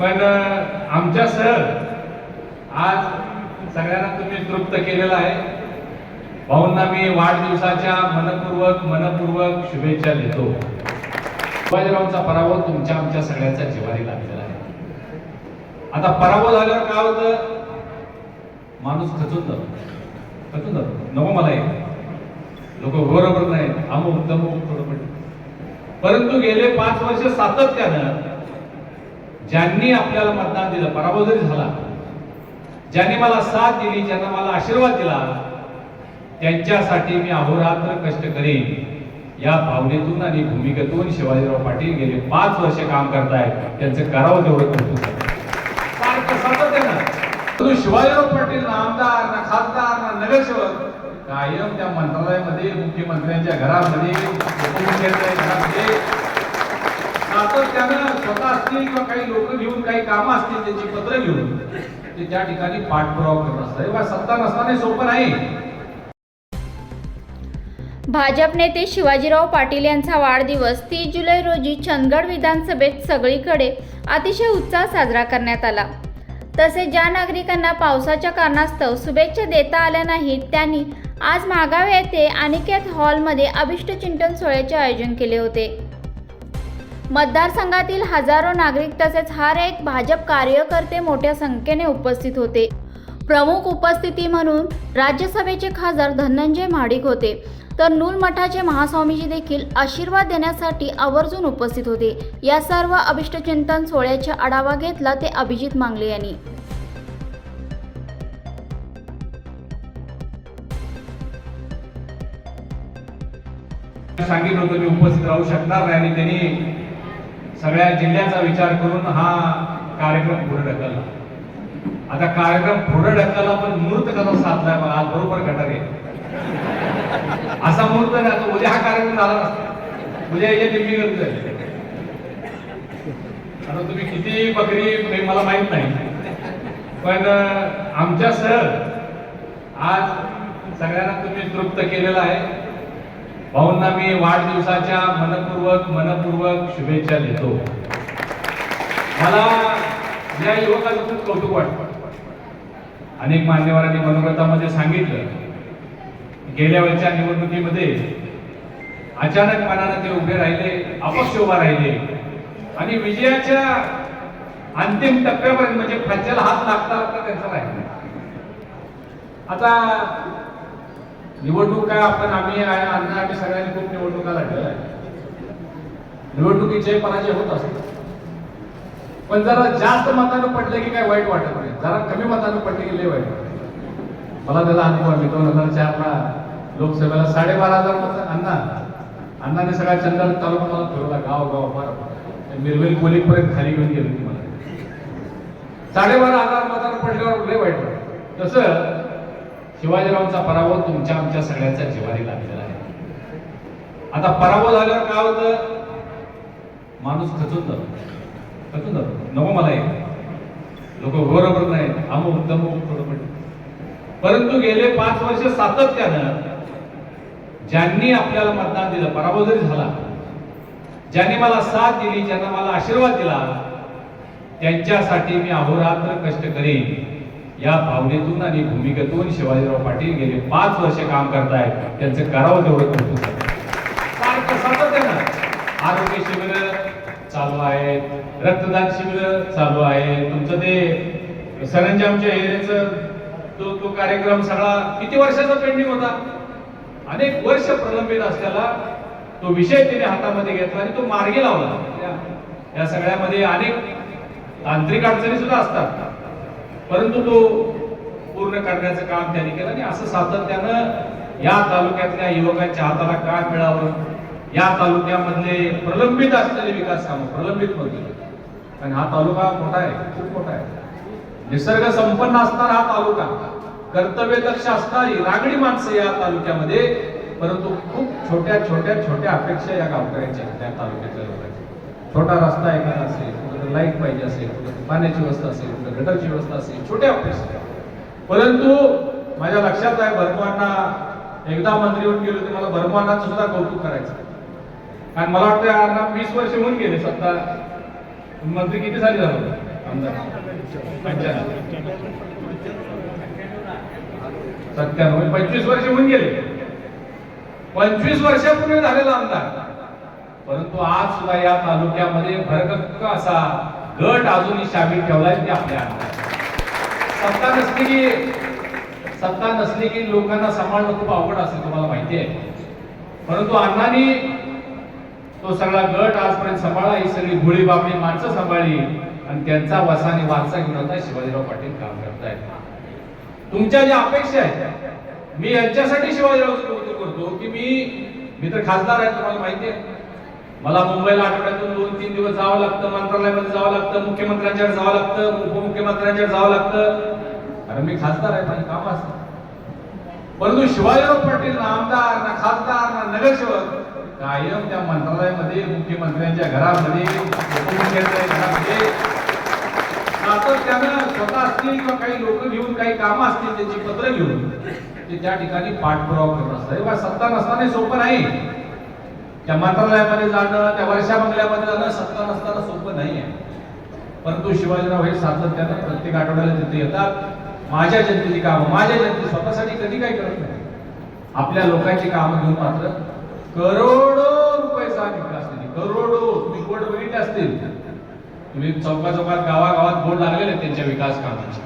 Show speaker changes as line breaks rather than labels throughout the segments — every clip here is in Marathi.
पण आमच्या सर आज सगळ्यांना तुम्ही तृप्त केलेला आहे. भाऊंना मी वाढदिवसाच्या मनपूर्वक मनपूर्वक शुभेच्छा देतो. शिवाजीरावांचा पराभव तुमच्या आमच्या सगळ्यांचा जिवारी लागलेला आहे. आता पराभव झाल्यावर काय होतं? माणूस खचून जातो. खचून जातो. नको मला येत लोक बरोबर नाही अमुक तमुक थोडं पण परंतु गेले पाच वर्ष सातत्यानं ज्यांनी आपल्याला मतदान दिलं पराभव जरी झाला ज्यांनी मला साथ दिली ज्यांना मला आशीर्वाद दिला त्यांच्यासाठी मी अहोरात्र कष्ट करेन. या भावनेतून आणि भूमिकेतून शिवाजीराव पाटील गेले पाच वर्ष काम करतायत. त्यांचं करावं तेवढं कौतुक सातत्यानं शिवाजीराव पाटील ना आमदार ना खासदार ना नगरसेवक कायम त्या मंत्रालयामध्ये मुख्यमंत्र्यांच्या घरामध्ये उपमुख्यमंत्र्यांच्या घरामध्ये सातत्यानं स्वतः असतील किंवा काही लोक घेऊन काही कामं असतील त्यांची पत्र घेऊन ते त्या ठिकाणी पाठपुरावा करत असतात. हे सत्ता नसताना सोपं नाही.
भाजप नेते शिवाजीराव पाटील यांचा वाढदिवस तीस जुलै रोजी चंदगड विधानसभेत सगळीकडे अतिशय उत्साह साजरा करण्यात आला. तसेच ज्या नागरिकांना पावसाच्या कारणास्तव शुभेच्छा देता आल्या नाहीत त्यांनी आज मागाव येथे अनिकेत हॉलमध्ये अभिष्ट चिंतन सोहळ्याचे आयोजन केले होते. मतदारसंघातील हजारो नागरिक तसेच हर एक भाजप कार्यकर्ते मोठ्या संख्येने उपस्थित होते. प्रमुख उपस्थिती म्हणून राज्यसभेचे खासदार धनंजय महाडिक होते. तर नूल मठाचे महास्वामीजी देखील आशीर्वाद देण्यासाठी आवर्जून उपस्थित होते. या सर्व अभिष्टचिंतन सोहळ्याचा आढावा घेतला ते अभिजित मांगले यांनी.
सांगितलं होतं मी उपस्थित राहू शकणार नाही आणि त्यांनी सगळ्या जिल्ह्याचा विचार करून हा कार्यक्रम पुढे ढकलला. आता कार्यक्रम पुढे ढकलला पण मुहूर्त कसा साधलाय मला आज बरोबर घटक आहे. असा मुहूर्त नाही उद्या हा कार्यक्रम झाला नसता. उद्या याच्या दिल्ली गर्दी झाली आता तुम्ही किती बकरी मला माहीत नाही. पण आमच्या सर आज सगळ्यांना तुम्ही तृप्त केलेला आहे. भाऊंना मी वाढदिवसाच्या मनपूर्वक मनपूर्वक शुभेच्छा देतो. मला या युवकाचं खूप कौतुक वाटतं. अनेक मान्यवरांनी मनोगतामध्ये सांगितलं गेल्या वेळच्या निवडणुकीमध्ये अचानक मनानं ते उभे राहिले अपक्ष उभा राहिले. आणि विजयाच्या अंतिम टप्प्यापर्यंत म्हणजे फज्जाला हात लागता लागता त्यांचा राहिला आता निवडणूक काय आपण आम्ही अण्णा आम्ही सगळ्यांनी खूप निवडणुका लढलेल्या आहे निवडणुकीचे पराजय होत असतात पण जरा जास्त मतानं पडले की काय वाईट वाटत नाही. जरा कमी मतानं पडले की लय वाईट वाटत मला त्याला अनुभव आहे. दोन हजार चारला लोकसभेला साडेबारा हजार मत अण्णा अण्णाने सगळ्या चंदन तालुका मला फिरवला गाव गाव फार मिरवेल कोलीपर्यंत खाली घेऊन गेली मला. साडेबारा हजार मतानं पडल्यावर लय वाईट वाटत. तसं शिवाजीरावांचा पराभव तुमच्या आमच्या सगळ्यांचा जिवारी लागलेला आहे. आता पराभव झाल्यावर काय होतं? माणूस खचून जातो. खचून जातो. नको मला हे. लोक बरोबर नाही अमुक तमुक थोडं पण परंतु गेले पाच वर्ष सातत्यानं ज्यांनी आपल्याला मतदान दिलं पराभव जरी झाला ज्यांनी मला साथ दिली ज्यांना मला आशीर्वाद दिला त्यांच्यासाठी मी अहोरात्र कष्ट करेन. या भावनेतून आणि भूमिकेतून शिवाजीराव पाटील गेले पाच वर्ष काम करतायत. त्यांचं करावं तेवढं कौतुक आहे. सातत्यानं आरोग्य शिबिर चालू आहेत. रक्तदान शिबिर चालू आहे तुमचं ते सरंजामच्या एरियाचं तो तो कार्यक्रम सगळा किती वर्षाचा पेंडिंग होता? अनेक वर्ष प्रलंबित असलेला तो विषय तिने हातामध्ये घेतला आणि तो मार्गी लावला. या- या सगळ्यामध्ये अनेक तांत्रिक अडचणी सुद्धा असतात. परंतु तो पूर्ण करण्याचं काम त्यांनी केलं आणि असं सातत्यानं या तालुक्यातल्या युवकांच्या हाताला काय मिळावं. या तालुक्यामधले प्रलंबित असलेले विकास कामं प्रलंबित मधले आणि हा तालुका मोठा आहे खूप मोठा आहे. निसर्ग संपन्न असणारा हा तालुका कर्तव्य दक्ष असणारी रागडी माणसं या तालुक्यामध्ये परंतु खूप छोट्या छोट्या छोट्या अपेक्षा या गावकऱ्यांच्या त्या तालुक्यातल्या लोकांच्या. छोटा रस्ता एखादा असेल कुठं लाइट पाहिजे असेल कुठं पाण्याची व्यवस्था असेल कुठं गटरची व्यवस्था असेल छोट्या अपेक्षा परंतु माझ्या लक्षात आहे भरमांना एकदा मंत्री होऊन गेलो ते मला भरमानात सुद्धा कौतुक करायचं. कारण मला वाटतं यांना वीस वर्ष होऊन गेले सत्ता. मंत्री किती साली झालं? सत्त्याण्णव. म्हणजे पंचवीस वर्ष होऊन गेले. पंचवीस वर्षापूर्वी झालेला आमदार परंतु आज सुद्धा या तालुक्यामध्ये भरगक्क असा गट अजूनही शामिल ठेवलाय ते आपल्या सत्ता नसली की सत्ता नसली की लोकांना सांभाळणं खूप अवघड असेल तुम्हाला माहिती आहे. परंतु अण्णांनी तो सगळा गट आजपर्यंत सांभाळला ही सगळी गोळी बापडी माणसं सांभाळली आणि त्यांचा वसाने वारसा घेऊन आता शिवाजीराव पाटील काम करतायत. तुमच्या ज्या अपेक्षा आहेत मी यांच्यासाठी शिवाजीराव करतो की मी मी तर खासदार आहे तुम्हाला माहिती आहे. मला मुंबईला आठवड्यातून दोन तीन दिवस जावं लागतं मंत्रालयामध्ये जावं लागतं मुख्यमंत्र्यांच्याकडे जावं लागतं उपमुख्यमंत्र्यांच्याकडे जावं लागतं. अरे मी खासदार आहे माझे काम असतं. परंतु शिवाजीराव पाटील ना आमदार ना खासदार ना नगरसेवक कायम त्या मंत्रालयामध्ये मुख्यमंत्र्यांच्या घरामध्ये उपमुख्यमंत्र्यांच्या घरामध्ये. सातत्यानं स्वतः असतील किंवा काही लोक घेऊन काही कामं असतील त्यांची पत्र घेऊन ते त्या ठिकाणी पाठपुरावा करत असतात. सत्ता नसताना सोपं नाही. त्या मंत्रालयामध्ये जाणं त्या वर्षा बंगल्यामध्ये जाणं सत्ता नसताना सोपं नाही आहे परंतु शिवाजीराव हे सातत्यानं प्रत्येक आठवड्याला तिथे येतात. माझ्या जनतेची कामं माझ्या जनते स्वतःसाठी कधी काही करत नाही. आपल्या लोकांची कामं घेऊन मात्र करोडो रुपयाचा विकास निधी करोडो तुम्ही बोर्ड बघितले असतील. तुम्ही चौका चौकात गावागावात बोर्ड लागलेले त्यांच्या विकास कामाचे.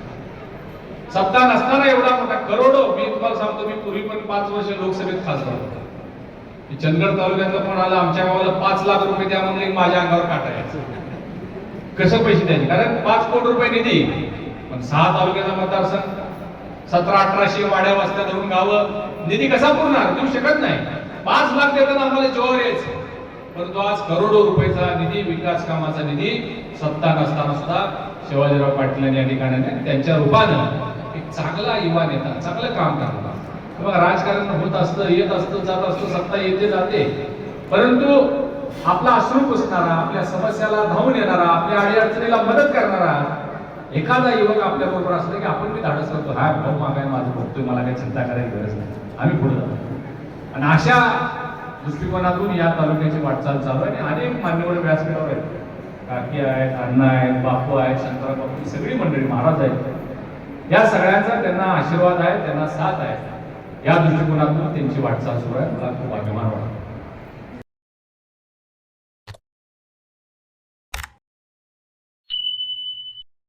सत्ता नसताना एवढा मोठा करोडो. मी तुम्हाला सांगतो मी पूर्वी पण पाच वर्ष लोकसभेत खासदार होतो. चंदगड तालुक्यातला फोन आला आमच्या गावाला पाच लाख रुपये द्या म्हणून एक माझ्या अंगावर काटा कसं पैसे द्यायचे? कारण पाच कोटी रुपये निधी. पण सहा तालुक्याचा मतदारसंघ सतरा अठराशे वाड्या वस्त्या धरून गावं निधी कसा पुरणार देऊ शकत नाही. पाच लाख देताना आम्हाला जोर यायचं परंतु आज करोडो रुपयाचा निधी विकास कामाचा निधी सत्ता नसताना सुद्धा शिवाजीराव पाटील या ठिकाणी त्यांच्या रूपानं एक चांगला युवा नेता चांगलं काम करणार राजकारण होत असतं येत असतं जात असतं सत्ता येते जाते. परंतु आपला अश्रू पुसणारा आपल्या समस्याला धावून येणारा आपल्या अडीअडचणीला मदत करणारा एखादा युवक आपल्या बरोबर असलं की आपण मी धाडस करतो. हा भाऊ मागाय माझं बघतोय मला काही चिंता करायची गरज नाही. आम्ही पुढे जातो आणि अशा दृष्टिकोनातून या तालुक्याची वाटचाल चालू आहे आणि अनेक मान्यवर व्यासपीठावर आहेत. काकी आहेत अण्णा आहेत बापू आहेत शंकरा बापू सगळी मंडळी महाराज आहेत. या सगळ्यांचा त्यांना आशीर्वाद आहे त्यांना साथ आहे. या दृष्टिकोनातून त्यांची वाटचाल सुरू आहे. मला खूप अभिमान वाटतो.